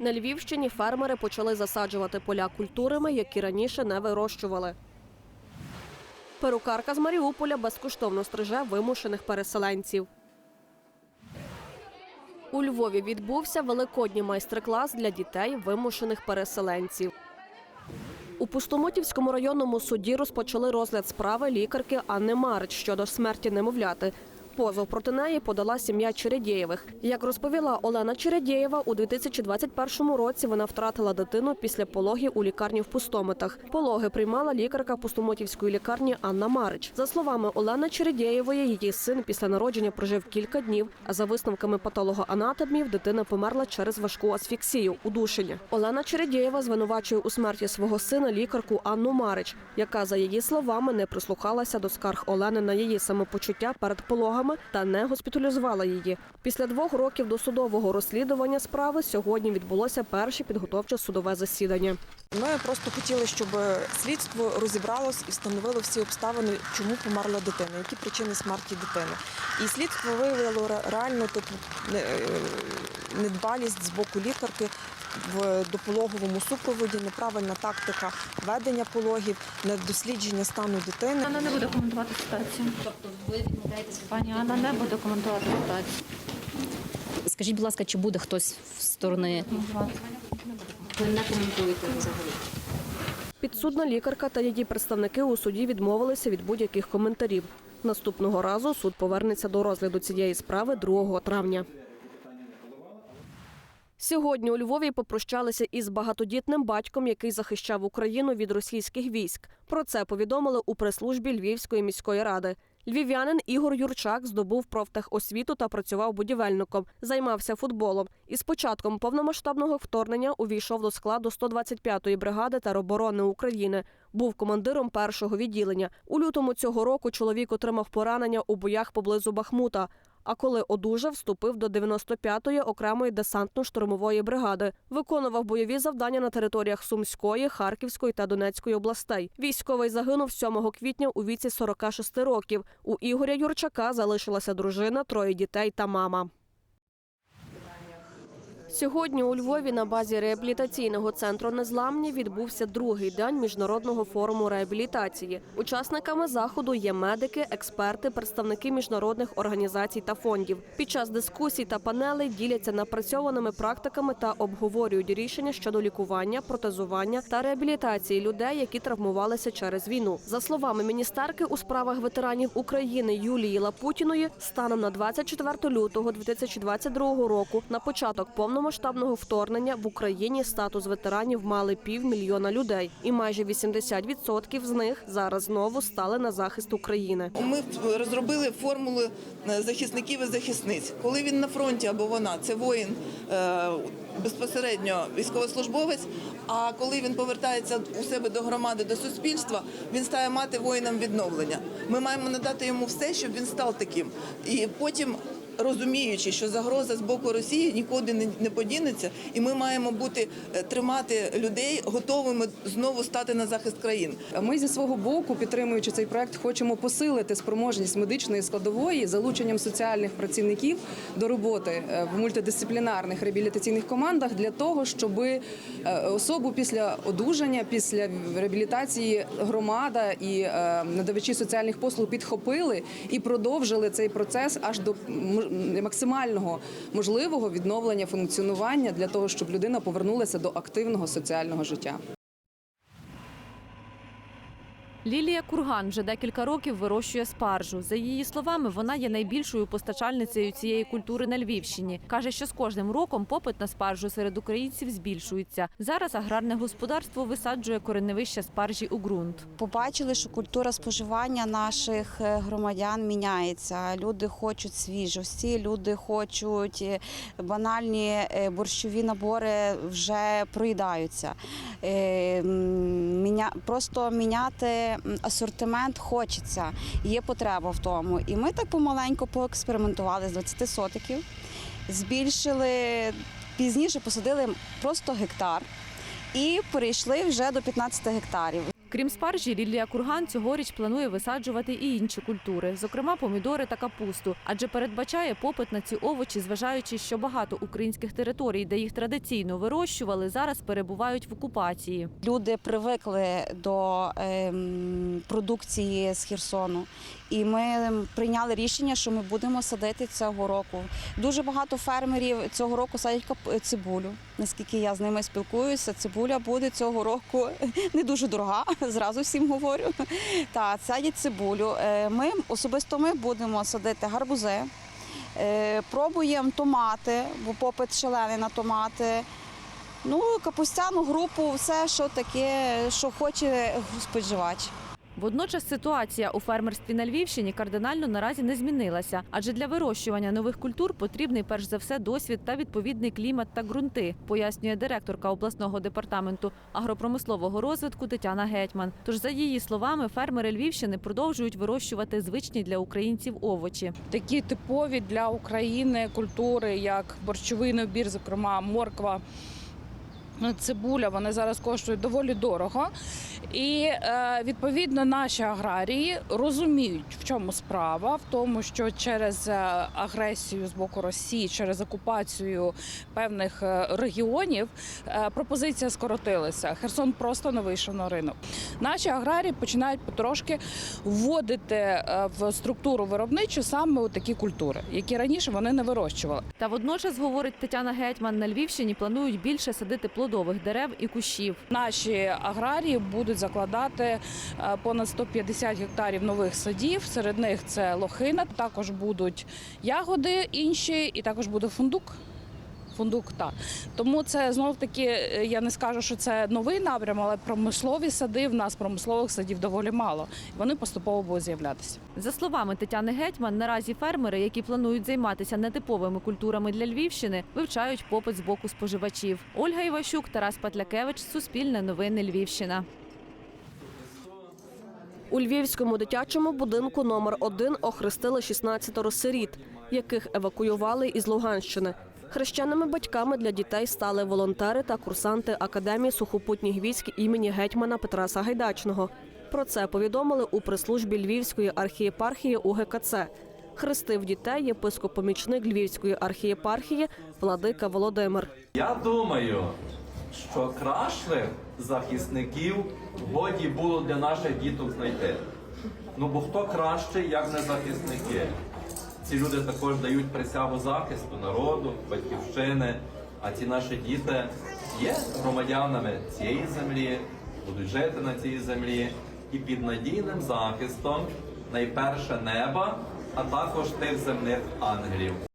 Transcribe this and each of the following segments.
На Львівщині фермери почали засаджувати поля культурами, які раніше не вирощували. Перукарка з Маріуполя безкоштовно стриже вимушених переселенців. У Львові відбувся великодній майстер-клас для дітей вимушених переселенців. У Пустомутівському районному суді розпочали розгляд справи лікарки Анни Марич щодо смерті немовляти. Позов проти неї подала сім'я Чередєєвих. Як розповіла Олена Чередєєва, у 2021 році вона втратила дитину після пологів у лікарні в Пустомитах. Пологи приймала лікарка Пустомутівської лікарні Анна Марич. За словами Олени Чередєєвої, її син після народження прожив кілька днів. А за висновками патологоанатомів, дитина померла через важку асфіксію удушення. Олена Чередєєва звинувачує у смерті свого сина лікарку Анну Марич, яка, за її словами, не прислухалася до скарг Олени на її самопочуття перед пологами та не госпіталізувала її. Після двох років досудового розслідування справи сьогодні відбулося перше підготовче судове засідання. Ми просто хотіли, щоб слідство розібралось і встановило всі обставини, чому померла дитина, які причини смерті дитини. І слідство виявило ре- реально типу, е, недбалість з боку лікарки в допологовому супроводі, неправильна тактика ведення пологів, недослідження стану дитини. Анна не буде коментувати ситуацію. Тобто ви Пані Анна не буде коментувати ситуацію. Скажіть, будь ласка, чи буде хтось з сторони? Ви не коментуєте взагалі. Підсудна лікарка та її представники у суді відмовилися від будь-яких коментарів. Наступного разу суд повернеться до розгляду цієї справи 2 травня. Сьогодні у Львові попрощалися із багатодітним батьком, який захищав Україну від російських військ. Про це повідомили у прес-службі Львівської міської ради. Львів'янин Ігор Юрчак здобув профтехосвіту та працював будівельником, займався футболом. І з початком повномасштабного вторгнення увійшов до складу 125-ї бригади тероборони України. Був командиром першого відділення. У лютому цього року чоловік отримав поранення у боях поблизу Бахмута. А коли одужав, вступив до 95-ї окремої десантно-штурмової бригади. Виконував бойові завдання на територіях Сумської, Харківської та Донецької областей. Військовий загинув 7 квітня у віці 46 років. У Ігоря Юрчака залишилася дружина, троє дітей та мама. Сьогодні у Львові на базі реабілітаційного центру Незламні відбувся другий день міжнародного форуму реабілітації. Учасниками заходу є медики, експерти, представники міжнародних організацій та фондів. Під час дискусій та панелей діляться напрацьованими практиками та обговорюють рішення щодо лікування, протезування та реабілітації людей, які травмувалися через війну. За словами міністерки у справах ветеранів України Юлії Лапутіної, станом на 24 лютого 2022 року на початок повномасштабного вторгнення в Україні статус ветеранів мали півмільйона людей, і майже 80% з них зараз знову стали на захист України. Ми розробили формулу е, захисників і захисниць. Коли він на фронті або вона, це воїн е, безпосередньо військовослужбовець. А коли він повертається у себе до громади, до суспільства, він стає мати воїном відновлення. Ми маємо надати йому все, щоб він став таким. І потім. Розуміючи, що загроза з боку Росії нікуди не- не подінеться, і ми маємо бути е, тримати людей готовими знову стати на захист країн. Ми зі свого боку, підтримуючи цей проект, хочемо посилити спроможність медичної складової залученням соціальних працівників до роботи е, в мультидисциплінарних реабілітаційних командах для того, щоб особу після одужання, після реабілітації громада і е, надавачі соціальних послуг підхопили і продовжили цей процес аж до максимального можливого відновлення функціонування для того, щоб людина повернулася до активного соціального життя. Лілія Курган вже декілька років вирощує спаржу. За її словами, вона є найбільшою постачальницею цієї культури на Львівщині. каже, що з кожним роком попит на спаржу серед українців збільшується. Зараз аграрне господарство висаджує кореневища спаржі у ґрунт. побачили, що культура споживання наших е, громадян міняється. Люди хочуть свіжості, люди хочуть е, банальні е, борщові набори вже проїдаються. Просто міняти асортимент хочеться, є потреба в тому. І ми так помаленьку поекспериментували з 20 сотиків, збільшили пізніше, посадили просто гектар і перейшли вже до 15 гектарів. Крім спаржі, Лілія Курган цьогоріч планує висаджувати і інші культури, зокрема помідори та капусту, адже передбачає попит на ці овочі, зважаючи, що багато українських територій, де їх традиційно вирощували, зараз перебувають в окупації. Люди привикли до ем, продукції з Херсону, і ми прийняли рішення, що ми будемо садити цього року. Дуже багато фермерів цього року садять цибулю. Наскільки я з ними спілкуюся, цибуля буде цього року не дуже дорога. Зразу всім говорю. Та садять цибулю. Е, Ми особисто ми будемо садити гарбузи. Е, Пробуємо томати, бо попит шалений на томати. Ну, капустяну групу, все, що таке, що хоче споживач. Водночас ситуація у фермерстві на Львівщині кардинально наразі не змінилася, адже для вирощування нових культур потрібний перш за все досвід та відповідний клімат та ґрунти, пояснює директорка обласного департаменту агропромислового розвитку Тетяна Гетьман. Тож, за її словами, фермери Львівщини продовжують вирощувати звичні для українців овочі. такі типові для України культури, як борщовий набір, зокрема морква. Цибуля вони зараз коштують доволі дорого, і е, відповідно наші аграрії розуміють, в чому справа, в тому, що через е, агресію з боку Росії, через окупацію певних е, регіонів пропозиція скоротилася. Херсон просто не вийшов на ринок. Наші аграрії починають потрошки вводити в структуру виробничу саме такі культури, які раніше вони не вирощували. Та водночас, говорить Тетяна Гетьман, на Львівщині планують більше садити плодових дерев і кущів. Наші аграрії будуть закладати е, понад 150 гектарів нових садів. Серед них це лохина, також будуть ягоди інші, і також буде фундук. Фундук, так. Тому це знов таки, е, я не скажу, що це новий напрям, але промислові сади в нас промислових садів доволі мало. Вони поступово будуть з'являтися. За словами Тетяни Гетьман, наразі фермери, які планують займатися нетиповими культурами для Львівщини, вивчають попит з боку споживачів. Ольга Іващук, Тарас Патлякевич, Суспільне новини Львівщина. У Львівському дитячому будинку номер 1 охрестили 16 сиріт, яких евакуювали із Луганщини. Хрещеними батьками для дітей стали волонтери та курсанти Академії сухопутніх військ імені гетьмана Петра Сагайдачного. Про це повідомили у прес-службі Львівської архієпархії УГКЦ. Хрестив дітей єпископ-помічник Львівської архієпархії Владика Володимир. Я думаю, що кращих захисників годі було для наших діток знайти. Ну бо хто краще, як не захисники? Ці люди також дають присягу захисту народу, батьківщини. А ці наші діти є громадянами цієї землі, будуть жити на цій землі і під надійним захистом найперше неба, а також тих земних ангелів.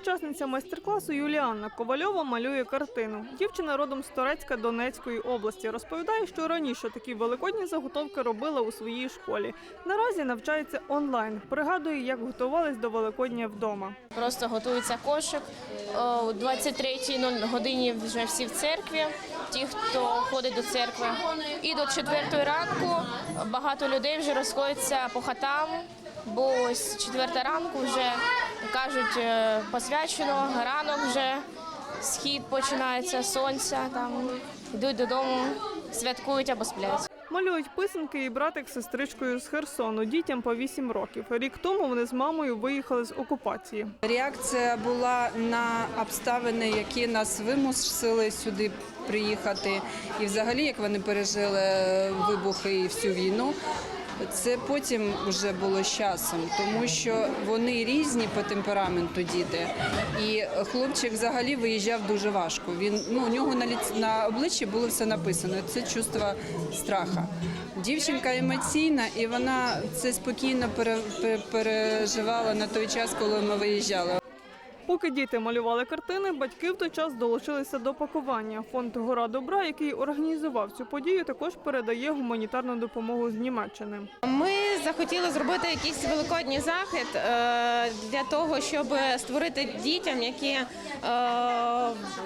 Учасниця майстер-класу Юліанна Ковальова малює картину. Дівчина родом з Торецька Донецької області. Розповідає, що раніше такі великодні заготовки робила у своїй школі. Наразі навчається онлайн. Пригадує, як готувались до Великодня вдома. Просто готується кошик. О 23.00 годині вже всі в церкві, ті, хто ходить до церкви. І до 4 ранку багато людей вже розходяться по хатам, бо ось 4 ранку вже кажуть е, посвячено, ранок вже схід починається, сонця там йдуть додому, святкують або сплять. Малюють писанки і братик з сестричкою з Херсону. Дітям по 8 років. Рік тому вони з мамою виїхали з окупації. Реакція була на обставини, які нас вимусили сюди приїхати, і взагалі як вони пережили вибухи і всю війну. Це потім вже було з часом, тому що вони різні по темпераменту діти. І хлопчик взагалі виїжджав дуже важко. Він ну у нього на ліц на обличчі було все написано. Це чувство страха. Дівчинка емоційна, і вона це спокійно пере, пере- переживала на той час, коли ми виїжджали. Поки діти малювали картини, батьки в той час долучилися до пакування. Фонд Гора добра, який організував цю подію, також передає гуманітарну допомогу з Німеччини. Ми захотіли зробити якийсь великодній захід е, для того, щоб створити дітям, які, е,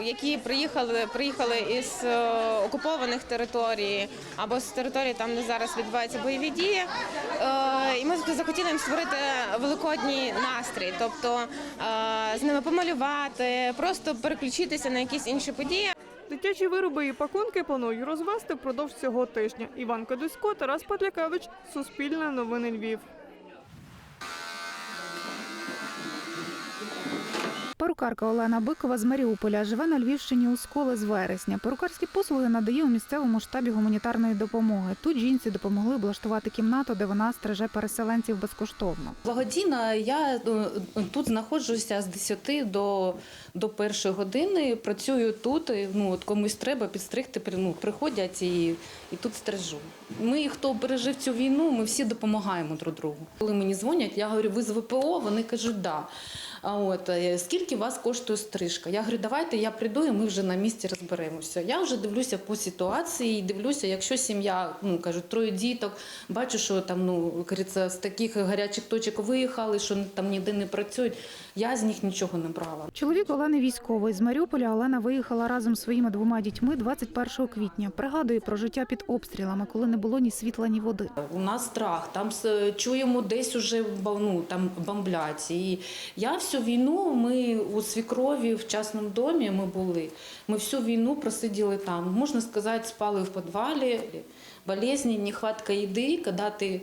які приїхали, приїхали із е, окупованих територій або з територій, там де зараз відбуваються бойові дії. І ми захотіли їм створити великодній настрій, тобто з ними помалювати, просто переключитися на якісь інші події. Дитячі вироби і пакунки планують розвести впродовж цього тижня. Іван Кадусько, Тарас Патлякевич, Суспільне новини Львів. Перукарка Олена Бикова з Маріуполя живе на Львівщині у сколи з вересня. Перукарські послуги надає у місцевому штабі гуманітарної допомоги. Тут жінці допомогли облаштувати кімнату, де вона стриже переселенців безкоштовно. Благодійно я е, тут знаходжуся з 10 до, до першої години. Працюю тут. Ну от комусь треба підстригти. Ну, приходять і, і тут стрижу. Ми, хто пережив цю війну, ми всі допомагаємо друг другу. Коли мені дзвонять, я говорю, ви з ВПО? Вони кажуть, да. А от е, скільки вас коштує стрижка? Я говорю, давайте я прийду і ми вже на місці розберемося. Я вже дивлюся по ситуації, дивлюся, якщо сім'я, ну кажуть, троє діток, бачу, що там ну з таких гарячих точок виїхали, що там ніде не працюють. Я з них нічого не брала. Чоловік Олени військовий з Маріуполя. Олена виїхала разом з своїми двома дітьми 21 квітня. Пригадує про життя під обстрілами, коли не було ні світла, ні води. У нас страх, там чуємо десь уже ну, там бомблять. І я всю війну, ми у свікрові в частному домі ми були. Ми всю війну просиділи там. Можна сказати, спали в підвалі, болезни, нехватка їди, коли ти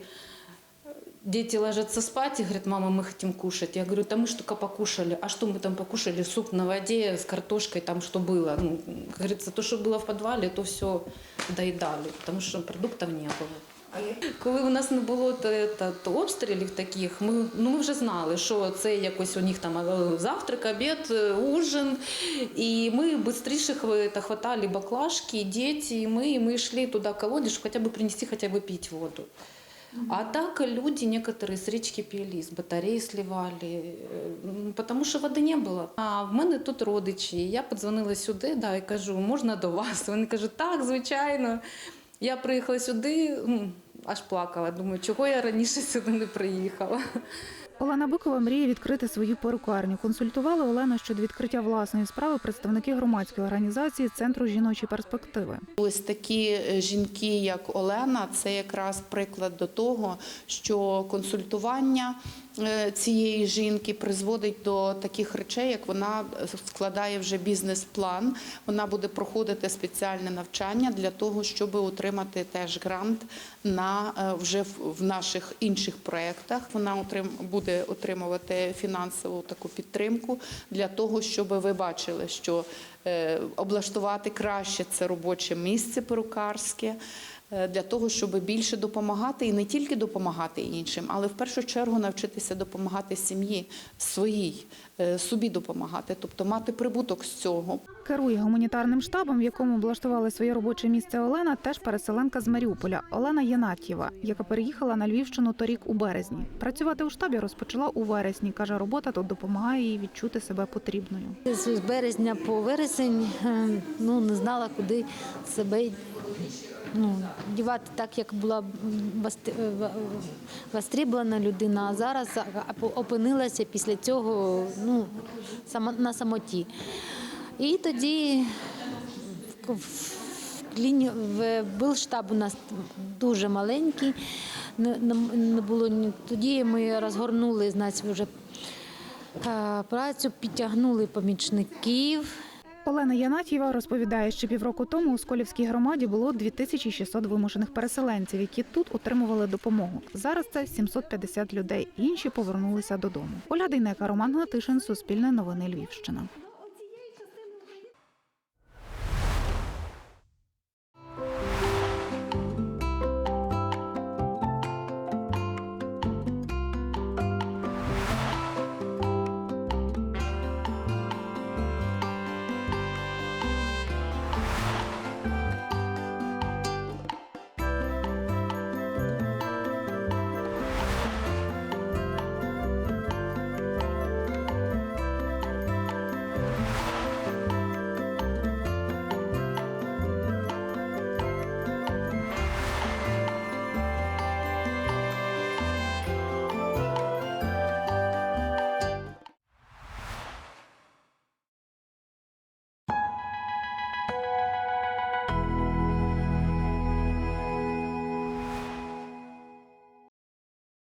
Дети ложатся спать и говорят, мама, мы хотим кушать. Я говорю, да мы ж только покушали. А что мы там покушали? Суп на воде с картошкой, там что было. Ну, как говорится, то, что было в подвале, то все доедали, потому что продуктов не було. Коли у нас не було та- та- та обстрілів таких, ми, ну, ми вже знали, що це якось у них там е, завтрак, обід, е, ужин. І ми швидше хватали баклажки, діти, і ми, і ми йшли туди колодец, щоб хоча б принести, хоча б пити воду. А так люди некоторые с речки пили, с батареи сливали, тому потому що води не було. А в мене тут родичі. Я подзвонила сюди, да, і кажу, можна до вас? Вони кажуть, так, звичайно. Я приїхала сюди, аж плакала. Думаю, чого я раніше сюди не приїхала. Олена Бикова мріє відкрити свою перукарню. Консультували Олену щодо відкриття власної справи представники громадської організації Центру жіночої перспективи. Ось такі е, жінки, як Олена, це якраз приклад до того, що консультування е, цієї жінки призводить до таких речей, як вона складає вже бізнес-план. Вона буде проходити спеціальне навчання для того, щоб отримати теж грант на е, вже в- наших інших проєктах. Вона отрим- буде отримувати фінансову таку підтримку для того, щоб ви бачили, що е, облаштувати краще це робоче місце перукарське. Е, Для того щоб більше допомагати і не тільки допомагати іншим, але в першу чергу навчитися допомагати сім'ї своїй, е, собі допомагати, тобто мати прибуток з цього. Керує гуманітарним штабом, в якому облаштували своє робоче місце Олена, теж переселенка з Маріуполя Олена Янатьєва, яка переїхала на Львівщину торік у березні. Працювати у штабі розпочала у вересні. каже, робота тут допомагає їй відчути себе потрібною. З березня по вересень е, ну, не знала, куди себе ну, дівати так, як була е, в- востребована людина, а зараз опинилася після цього ну, на самоті. І тоді в- був штаб у нас дуже маленький. Не, було тоді. Ми розгорнули значить, вже е, працю, підтягнули помічників. Олена Янатьєва розповідає, що півроку тому у Сколівській громаді було 2600 вимушених переселенців, які тут отримували допомогу. Зараз це 750 людей. Інші повернулися додому. Оля Дейнека, Роман Гнатишин, Суспільне новини Львівщина.